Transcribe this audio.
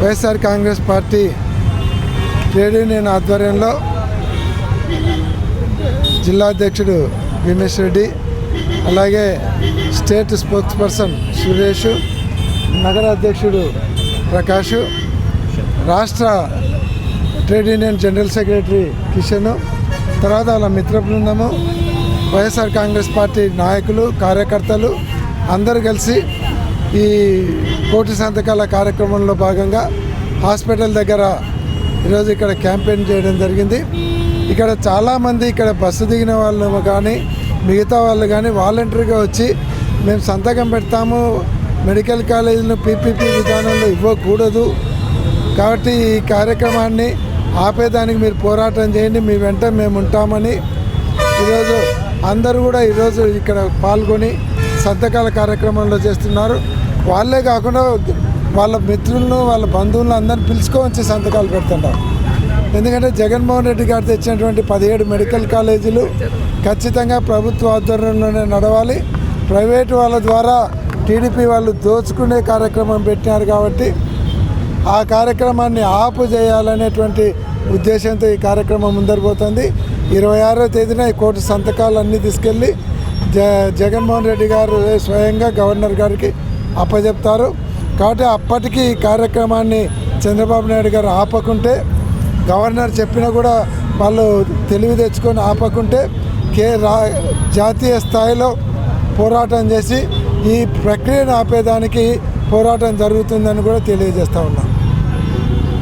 YSR Congress party trade union ఆధ్వర్యంలో జిల్లా అధ్యక్షుడు భీమేష్ రెడ్డి అలాగే స్టేట్ స్పోక్స్ పర్సన్ సురేష్ నగర అధ్యక్షుడు ప్రకాష్ రాష్ట్ర trade union general secretary Kishan తర్వాత వాళ్ళ మిత్ర బృందము వైఎస్ఆర్ కాంగ్రెస్ పార్టీ నాయకులు కార్యకర్తలు అందరూ కలిసి ఈ కోటి సంతకాల కార్యక్రమంలో భాగంగా హాస్పిటల్ దగ్గర ఈరోజు ఇక్కడ క్యాంపెయిన్ చేయడం జరిగింది. ఇక్కడ చాలామంది ఇక్కడ బస్సు దిగిన వాళ్ళు కానీ మిగతా వాళ్ళు కానీ వాలంటరీగా వచ్చి మేము సంతకం పెడతాము. మెడికల్ కాలేజీలు పీపీపీ విధానంలో ఇవ్వకూడదు. కాబట్టి ఈ కార్యక్రమాన్ని ఆపేదానికి మీరు పోరాటం చేయండి. మీ వెంట మేము ఉంటామని ఈరోజు అందరూ కూడా ఈరోజు ఇక్కడ పాల్గొని సంతకాల కార్యక్రమంలో చేస్తున్నారు. వాళ్ళే కాకుండా వాళ్ళ మిత్రులను వాళ్ళ బంధువులను అందరిని పిలుచుకోవచ్చి సంతకాలు పెడుతున్నారు ఎందుకంటే జగన్మోహన్ రెడ్డి గారు తెచ్చినటువంటి పదిహేడు మెడికల్ కాలేజీలు ఖచ్చితంగా ప్రభుత్వ ఆధ్వర్యంలోనే నడవాలి. ప్రైవేటు వాళ్ళ ద్వారా టీడీపీ వాళ్ళు దోచుకునే కార్యక్రమం పెట్టినారు కాబట్టి ఆ కార్యక్రమాన్ని ఆపు చేయాలనేటువంటి ఉద్దేశంతో ఈ కార్యక్రమం ముందరిపోతుంది. ఇరవై ఆరో తేదీన ఈ కోటి సంతకాలు అన్నీ తీసుకెళ్ళి జ జగన్మోహన్ రెడ్డి గారు స్వయంగా గవర్నర్ గారికి అప్పచెప్తారు కాబట్టి అప్పటికి ఈ కార్యక్రమాన్ని చంద్రబాబు నాయుడు గారు ఆపకుంటే గవర్నర్ చెప్పినా కూడా వాళ్ళు తెలివి తెచ్చుకొని ఆపకుంటే కే రా జాతీయ స్థాయిలో పోరాటం చేసి ఈ ప్రక్రియను ఆపేదానికి పోరాటం జరుగుతుందని కూడా తెలియజేస్తా ఉన్నాం.